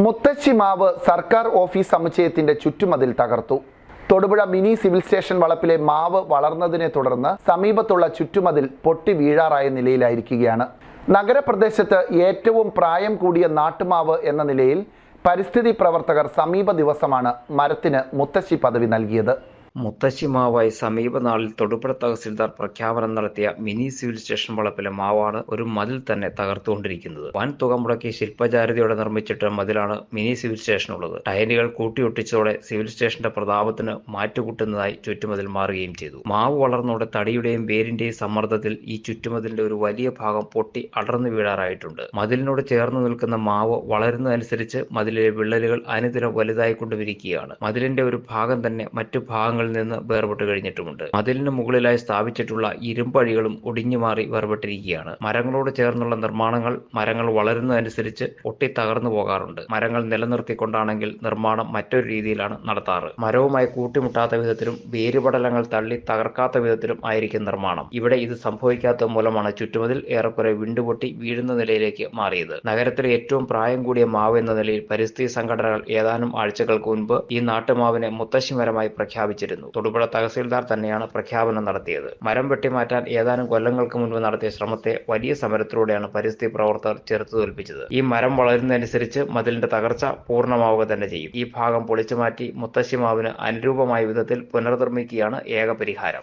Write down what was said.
മുത്തശ്ശി മാവ് സർക്കാർ ഓഫീസ് സമുച്ചയത്തിന്റെ ചുറ്റുമതിൽ തകർത്തു. തൊടുപുഴ മിനി സിവിൽ സ്റ്റേഷൻ വളപ്പിലെ മാവ് വളർന്നതിനെ തുടർന്ന് സമീപത്തുള്ള ചുറ്റുമതിൽ പൊട്ടി വീഴാറായ നിലയിലായിരിക്കുകയാണ്. നഗരപ്രദേശത്ത് ഏറ്റവും പ്രായം കൂടിയ നാട്ടുമാവ് എന്ന നിലയിൽ പരിസ്ഥിതി പ്രവർത്തകർ സമീപ ദിവസമാണ് മരത്തിന് മുത്തശ്ശി പദവി നൽകിയത്. മുത്തശ്ശി സമീപനാളിൽ സമീപ നാളിൽ തൊടുപുഴ തഹസിൽദാർ പ്രഖ്യാപനം നടത്തിയ മിനി സിവിൽ സ്റ്റേഷൻ വളപ്പിലെ മാവാണ് ഒരു മതിൽ തന്നെ തകർത്തുകൊണ്ടിരിക്കുന്നത്. വൻ തുക മുടക്കി ശില്പചാരിതയോടെ നിർമ്മിച്ചിട്ട മതിലാണ് മിനി സിവിൽ സ്റ്റേഷൻ ഉള്ളത്. ടയലുകൾ കൂട്ടിയൊട്ടിച്ചതോടെ സിവിൽ സ്റ്റേഷന്റെ പ്രതാപത്തിന് മാറ്റുകൂട്ടുന്നതായി ചുറ്റുമതിൽ മാറുകയും ചെയ്തു. മാവ് വളർന്നോടെ തടിയുടെയും വേരിന്റെയും സമ്മർദ്ദത്തിൽ ഈ ചുറ്റുമതിലിന്റെ ഒരു വലിയ ഭാഗം പൊട്ടി അടർന്നു വീഴാറായിട്ടുണ്ട്. മതിലിനോട് ചേർന്ന് നിൽക്കുന്ന മാവ് വളരുന്നതനുസരിച്ച് മതിലിലെ വിള്ളലുകൾ അനുദിനം വലുതായിക്കൊണ്ടിരിക്കുകയാണ്. മതിലിന്റെ ഒരു ഭാഗം തന്നെ മറ്റു ഭാഗങ്ങളിൽ നിന്ന് വേർപെട്ട് കഴിഞ്ഞിട്ടുമുണ്ട്. മതിലിന് മുകളിലായി സ്ഥാപിച്ചിട്ടുള്ള ഇരുമ്പഴികളും ഒടിഞ്ഞു മാറി വേർപെട്ടിരിക്കുകയാണ്. മരങ്ങളോട് ചേർന്നുള്ള നിർമ്മാണങ്ങൾ മരങ്ങൾ വളരുന്നതനുസരിച്ച് പൊട്ടി തകർന്നു പോകാറുണ്ട്. മരങ്ങൾ നിലനിർത്തിക്കൊണ്ടാണെങ്കിൽ നിർമ്മാണം മറ്റൊരു രീതിയിലാണ് നടത്താറ്. മരവുമായി കൂട്ടിമുട്ടാത്ത വിധത്തിലും വേരുപടലങ്ങൾ തള്ളി തകർക്കാത്ത വിധത്തിലും ആയിരിക്കും നിർമ്മാണം. ഇവിടെ ഇത് സംഭവിക്കാത്ത മൂലമാണ് ചുറ്റുമതിൽ ഏറെക്കുറെ വിണ്ടുപൊട്ടി വീഴുന്ന നിലയിലേക്ക് മാറിയത്. നഗരത്തിലെ ഏറ്റവും പ്രായം കൂടിയ മാവ് എന്ന നിലയിൽ പരിസ്ഥിതി സംഘടനകൾ ഏതാനും ആഴ്ചകൾക്ക് മുൻപ് ഈ നാട്ടുമാവിനെ മുത്തശ്ശി മരമായി പ്രഖ്യാപിച്ചിരുന്നു തൊടുപുഴ തഹസീൽദാർ തന്നെയാണ് പ്രഖ്യാപനം നടത്തിയത്. മരം വെട്ടിമാറ്റാൻ ഏതാനും കൊല്ലങ്ങൾക്ക് മുൻപ് നടത്തിയ ശ്രമത്തെ വലിയ സമരത്തിലൂടെയാണ് പരിസ്ഥിതി പ്രവർത്തകർ ചെറുത്തു തോൽപ്പിച്ചത്. ഈ മരം വളരുന്നതനുസരിച്ച് മതിലിന്റെ തകർച്ച പൂർണമാവുക തന്നെ ചെയ്യും. ഈ ഭാഗം പൊളിച്ചു മാറ്റി മുത്തശ്ശിമാവിന് അനുരൂപമായ വിധത്തിൽ പുനർനിർമ്മിക്കുകയാണ് ഏക പരിഹാരം.